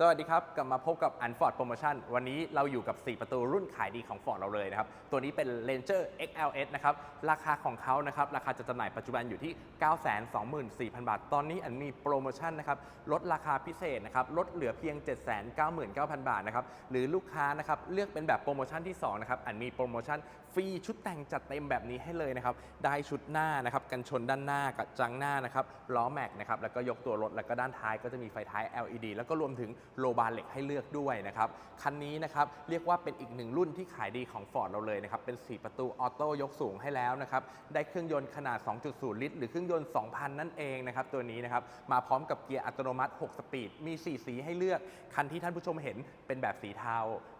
สวัสดีครับ กลับมาพบกับ u n f o r d Promotion วันนี้เราอยู่กับ 4 ประตูรุ่นขายดีของ Ford เราเลยนะครับ ตัวนี้เป็น Ranger XLS นะครับ ราคาของเขานะครับ ราคาจะจำหน่ายปัจจุบันอยู่ที่ 924,000 บาท ตอนนี้อันมีโปรโมชั่นนะครับ ลดราคาพิเศษนะครับ ลดเหลือเพียง 799,000 บาทนะครับ หรือลูกค้านะครับ เลือกเป็นแบบโปรโมชั่นที่ 2 นะครับ อันมีโปรโมชั่นฟรีชุดแต่งจัดเต็มแบบนี้ให้เลยนะครับ ได้ชุดหน้านะครับ กันชนด้านหน้ากับจังหน้านะครับ ล้อแม็กนะครับ แล้วก็ยกตัวรถ แล้วก็ด้านท้ายก็จะมีไฟท้าย LED แล้วก็รวมถึงโลบาร์เล็กให้เลือกด้วยนะครับคันนี้นะครับเรียกว่าเป็นอีกหนึ่งรุ่นที่ขายดีของ Ford เราเลยนะครับเป็น 4 ประตูออโต้ยกสูงให้แล้วนะครับได้เครื่องยนต์ขนาด 2.0 ลิตร หรือเครื่องยนต์ 2,000 นั่นเองนะครับตัวนี้นะครับมาพร้อมกับเกียร์อัตโนมัติ 6 สปีดมี 4 สีให้เลือก คันที่ท่านผู้ชมเห็นเป็นแบบสีเทา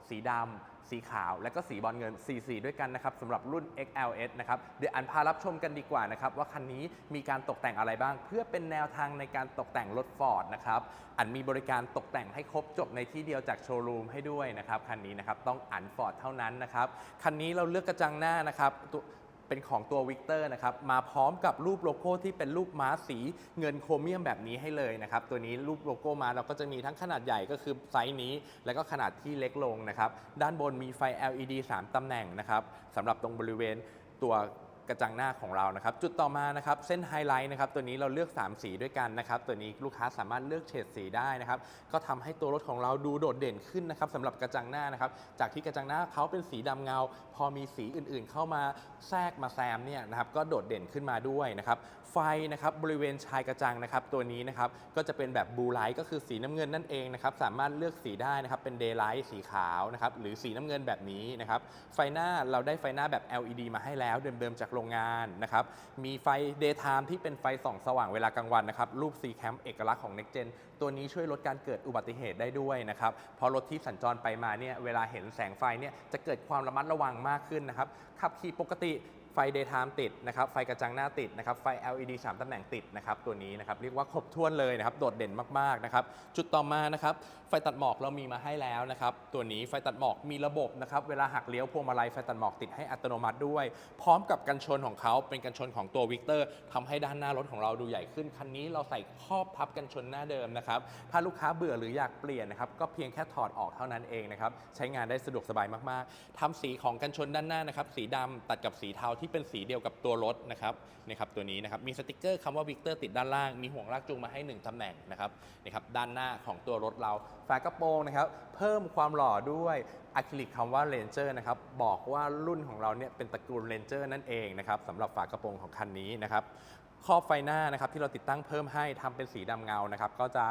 สีดำสีขาวและก็สีบอลเงินสีสีด้วยกันนะครับสำหรับรุ่น XLS นะครับ เดี๋ยวอันพารับชมกันดีกว่านะครับ ว่าคันนี้มีการตกแต่งอะไรบ้าง เพื่อเป็นแนวทางในการตกแต่งรถ Ford นะครับ อันมีบริการตกแต่งให้ครบจบในที่เดียวจากโชว์รูมให้ด้วยนะครับ คันนี้นะครับต้องอันฟอร์ดเท่านั้นนะครับ คันนี้เราเลือกกระจังหน้านะครับตัว เป็นของตัววิกเตอร์นะครับมาพร้อมกับรูปโลโก้ที่เป็นรูปม้าสีเงินโครเมียมแบบนี้ให้เลยนะครับตัวนี้รูปโลโก้มาเราก็จะมีทั้งขนาดใหญ่ก็คือไซส์นี้ แล้วก็ขนาดที่เล็กลงนะครับด้านบนมีไฟ LED 3 ตำแหน่งนะครับสำหรับตรงบริเวณตัว กระจังหน้าของเรานะครับ จุดต่อมานะครับเส้นไฮไลท์นะครับตัวนี้เราเลือก 3 สีด้วยกันนะครับ ตัวนี้ลูกค้าสามารถเลือกเฉดสีได้นะครับ ก็ทำให้ตัวรถของเราดูโดดเด่นขึ้นนะครับสำหรับกระจังหน้านะครับ จากที่กระจังหน้าเขาเป็นสีดำเงา พอมีสีอื่นๆ เข้ามาแทรกมาแซมเนี่ยนะครับก็โดดเด่นขึ้นมาด้วยนะครับไฟนะครับบริเวณชายกระจังนะครับ ตัวนี้นะครับก็จะเป็นแบบบลูไลท์ก็คือสีน้ำเงินนั่นเองนะครับสามารถเลือกสีได้นะครับเป็นเดย์ไลท์สีขาวนะครับหรือสีน้ำเงินแบบนี้นะครับไฟหน้าเราได้ไฟหน้าแบบ LED มาให้แล้วเดิมๆจากโรงงานนะครับ มีไฟ daytime ที่เป็นไฟส่องสว่างเวลากลางวันนะครับ รูป C Cam เอกลักษณ์ของ Next Gen ตัวนี้ช่วยลดการเกิดอุบัติเหตุได้ด้วยนะครับเพราะรถที่สัญจรไปมาเนี่ย เวลาเห็นแสงไฟเนี่ย จะเกิดความระมัดระวังมากขึ้นนะครับ ขับขี่ปกติ ฟ daytime ติดนะครับ ไฟกระจังหน้าติดนะครับ ไฟ LED 3ตำแหน่งติดนะครับ ตัวนี้นะครับ เรียกว่าครบถ้วนเลยนะครับ โดดเด่นมาก ๆ นะครับ จุดต่อมานะครับ ไฟตัดหมอกเรามีมาให้แล้วนะครับ ตัวนี้ไฟตัดหมอกมีระบบนะครับ เวลาหักเลี้ยวพวงมาลัยไฟตัดหมอกติดให้อัตโนมัติด้วย พร้อมกับกันชนของเขาเป็นกันชนของตัววิกเตอร์ทำให้ด้านหน้ารถของเราดูใหญ่ขึ้น คันนี้เราใส่ครอบพับกันชนหน้าเดิมนะครับ ถ้าลูกค้าเบื่อหรืออยากเปลี่ยนนะครับ ก็เพียงแค่ถอดออกเท่านั้นเองนะครับ ใช้งานได้สะดวกสบายมาก ๆทำสีของกันชนด้านหน้านะครับ สีดำตัดกับสีเทาที่เป็นสีเดียวกับตัวรถนะครับนะครับตัวนี้นะครับมีสติกเกอร์คำว่าวิกเตอร์ติดด้านล่าง มีห่วงลากจูงมาให้ 1ตำแหน่งนะครับนี่ครับด้านหน้าของตัวรถเราฝากระโปรงนะครับเพิ่มความหล่อด้วยอะคริลิกคำว่า Ranger นะครับบอกว่ารุ่นของเราเนี่ยเป็นตระกูล Ranger นั่นเองนะครับสำหรับฝากระโปรงของคันนี้นะครับครอบไฟหน้านะครับที่เราติดตั้งเพิ่มให้ทำเป็นสีดำเงานะครับก็จะ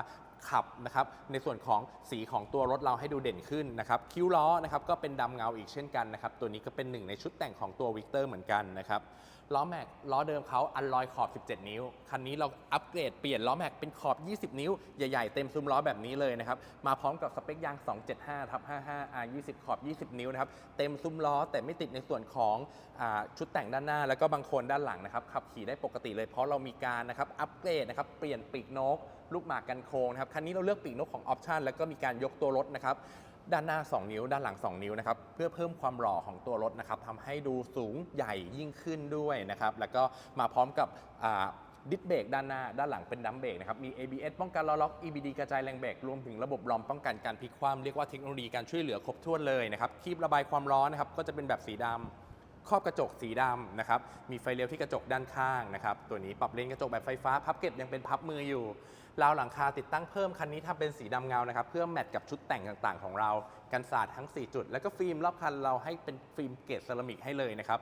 ขับนะครับในส่วนของสีของตัวรถเราให้ดูเด่นขึ้นนะครับคิ้วล้อนะครับก็เป็นดำเงาอีกเช่นกันนะครับตัวนี้ก็เป็นหนึ่งในชุดแต่งของตัววิกเตอร์เหมือนกันนะครับ ล้อแม็กล้อเดิมเขาอันลอยขอบ 17 นิ้ว คันนี้เราอัปเกรดเปลี่ยนล้อแม็กเป็นขอบ 20 นิ้ว ใหญ่ๆ เต็มซุ้มล้อแบบนี้เลยนะครับ มาพร้อมกับสเปคยาง 275ทับ55 R 20 ขอบ 20 นิ้วนะครับ เต็มซุ้มล้อแต่ไม่ติดในส่วนของอชุดแต่งด้านหน้า แล้วก็บางโคนด้านหลังนะครับ ขับขี่ได้ปกติเลยเพราะเรามีการนะครับอัปเกรดนะครับเปลี่ยนปีกนก ลูกหมากกันโค้งนะครับคันนี้เราเลือกปีกนกของออปชันแล้วก็มีการยกตัวรถนะครับ ด้านหน้า 2 นิ้ว ด้านหลัง 2 นิ้วนะครับเพื่อเพิ่มความหล่อของตัวรถนะครับทำให้ดูสูงใหญ่ยิ่งขึ้นด้วยนะครับแล้วก็มาพร้อมกับดิสเบรกด้านหน้า ด้านหลังเป็นดัมเบรกนะครับ มี ABS ป้องกันล้อล็อก EBD กระจายแรงเบรก รวมถึงระบบลอมป้องกันการพลิกคว่ำเรียกว่าเทคโนโลยีการช่วยเหลือครบถ้วนเลยนะครับ คีบระบายความร้อนนะครับ ก็จะเป็นแบบสีดำ ครอบกระจกสีดำนะครับ มีไฟเลี้ยวที่กระจกด้านข้างนะครับ ตัวนี้ปรับเลนกระจกแบบไฟฟ้า พับเก็บยังเป็นพับมืออยู่ ราวหลังคาติดตั้งเพิ่มคันนี้ทำเป็นสีดำเงานะครับ เพื่อแมทกับชุดแต่งต่างๆ ของเรา กันสาดทั้ง 4 จุด แล้วก็ฟิล์มรอบคันเราให้เป็นฟิล์มเกรดเซรามิกให้เลยนะครับ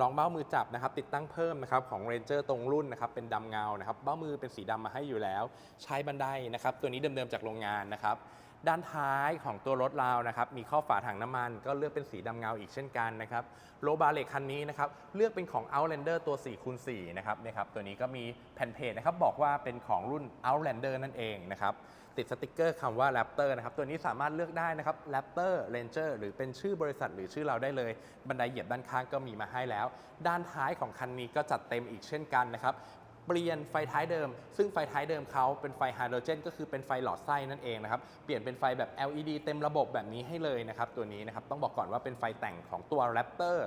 รองเบ้ามือจับนะครับ ติดตั้งเพิ่มนะครับของ Ranger ตรงรุ่นนะครับ เป็นดำเงานะครับ เบ้ามือเป็นสีดำมาให้อยู่แล้ว ใช้บันไดนะครับ ตัวนี้เดิมๆจากโรงงานนะครับ ด้านท้ายของตัวรถเรานะครับมีข้อฝาถังน้ำมันก็เลือกเป็นสีดำเงาอีกเช่นกันนะครับโลบาเล็กคันนี้นะครับเลือกเป็นของ Outlander ตัว4คูณ4นะครับนี่ยครับตัวนี้ก็มีแผ่นเพจนะครับบอกว่าเป็นของรุ่น Outlander นั่นเองนะครับติดสติกเกอร์คำว่า Raptor นะครับตัวนี้สามารถเลือกได้นะครับ Raptor Ranger หรือเป็นชื่อบริษัทหรือชื่อเราได้เลย บันไดเหยียบด้านข้างก็มีมาให้แล้ว ด้านท้ายของคันนี้ก็จัดเต็มอีกเช่นกันนะครับ เปลี่ยนไฟท้ายเดิม ซึ่งไฟท้ายเดิมเขาเป็นไฟไฮโดรเจนก็คือเป็นไฟหลอดไส้นั่นเองนะครับ เปลี่ยนเป็นไฟแบบ LED เต็มระบบแบบนี้ให้เลยนะครับตัวนี้นะครับต้องบอกก่อนว่าเป็นไฟแต่งของตัว Raptor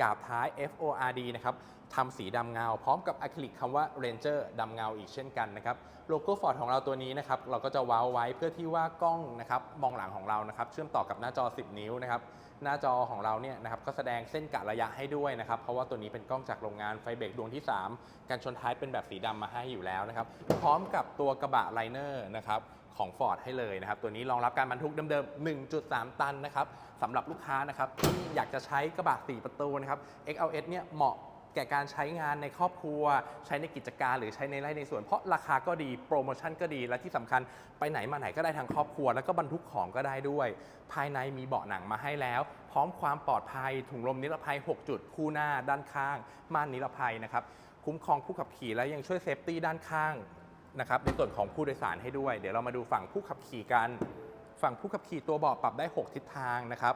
กาบท้าย FORD นะครับทำสีดำเงา พร้อมกับอะคริลิกคำว่า Ranger ดำเงาอีกเช่นกันนะครับโลโก้ฟอร์ดของเราตัวนี้นะครับเราก็จะว้าไว้เพื่อที่ว่ากล้องนะครับมองหลังของเรานะครับเชื่อมต่อกับหน้าจอ 10 นิ้วนะครับ หน้าจอของเราเนี่ยนะครับก็แสดงเส้นกะระยะให้ด้วยนะครับ เพราะว่าตัวนี้เป็นกล้องจากโรงงานไฟเบรกดวงที่ 3 การชนท้ายเป็นแบบสีดำมาให้อยู่แล้วนะครับ พร้อมกับตัวกระบะไลเนอร์นะครับของ Ford ให้เลยนะครับ ตัวนี้รองรับการบรรทุกเดิมๆ 1.3 ตันนะครับสำหรับลูกค้านะครับที่อยากจะใช้กระบะ4ประตูนะครับ XLS เนี่ยเหมาะ แก่การใช้งานในครอบครัว ใช้ในกิจการหรือใช้ในไร่ในสวน เพราะราคาก็ดีโปรโมชั่นก็ดีและที่สำคัญไปไหนมาไหนก็ได้ทางครอบครัว แล้วก็บรรทุกของก็ได้ด้วย ภายในมีเบาะหนังมาให้แล้ว พร้อมความปลอดภัย ถุงลมนิรภัย 6 จุด คู่หน้า ด้านข้าง ม่านนิรภัยนะครับคุ้มครองผู้ขับขี่และยังช่วยเซฟตี้ด้านข้างนะครับในส่วนของผู้โดยสารให้ด้วย เดี๋ยวเรามาดูฝั่งผู้ขับขี่กัน ฝั่งผู้ขับขี่ตัวเบาะปรับได้ 6 ทิศทางนะครับ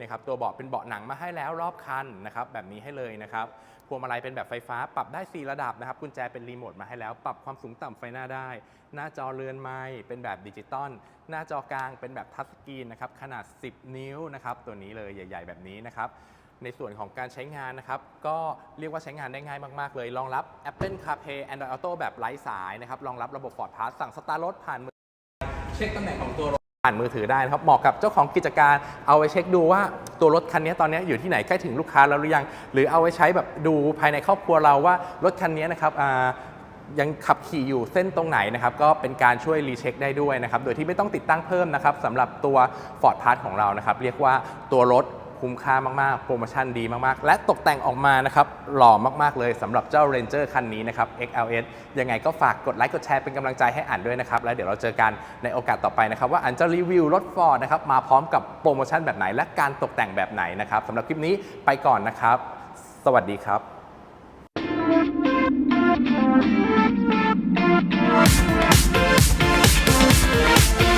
นะครับตัวเบาะเป็นเบาะหนังมาให้แล้วรอบคันนะครับแบบนี้ให้เลยนะครับพวงมาลัยเป็นแบบไฟฟ้าปรับได้ 4 ระดับนะครับกุญแจเป็นรีโมทมาให้แล้ว ปรับความสูงต่ำไฟหน้าได้ หน้าจอเรือนไม้เป็นแบบดิจิตอลหน้าจอกลางเป็นแบบทัชสกรีนนะครับขนาด 10 นิ้วนะครับตัวนี้เลยใหญ่ ๆ แบบนี้นะครับในส่วนของการใช้งานนะครับ ก็เรียกว่าใช้งานได้ง่ายมาก ๆ เลย รองรับ Apple CarPlay Android Auto แบบไร้สายนะครับ รองรับระบบ Ford Pass สั่งสตาร์ทรถผ่านมือ เช็คตำแหน่งของตัวรถ ผ่านมือถือได้นะครับเหมาะกับเจ้าของกิจการเอาไว้เช็คดูว่าตัวรถคันนี้ตอนนี้อยู่ที่ไหนใกล้ถึงลูกค้าแล้วหรือยัง หรือเอาไว้ใช้แบบดูภายในครอบครัวเราว่ารถคันนี้นะครับยังขับขี่อยู่เส้นตรงไหนนะครับก็เป็นการช่วยรีเช็คได้ด้วยนะครับโดยที่ไม่ต้องติดตั้งเพิ่มนะครับสำหรับตัว Ford Pass ของเรานะครับเรียกว่าตัวรถ คุ้มค่ามากๆ โปรโมชั่นดีมากๆ และตกแต่งออกมานะครับหล่อมากๆเลยสำหรับเจ้า Ranger คันนี้นะครับ XLS ยังไงก็ฝากกดไลค์กดแชร์เป็นกำลังใจให้อ่านด้วยนะครับ แล้วเดี๋ยวเราเจอกันในโอกาสต่อไปนะครับ ว่าอันจะรีวิวรถฟอร์ดนะครับมาพร้อมกับโปรโมชั่นแบบไหน และการตกแต่งแบบไหนนะครับสำหรับคลิปนี้ไปก่อนนะครับ สวัสดีครับ We'll be right back.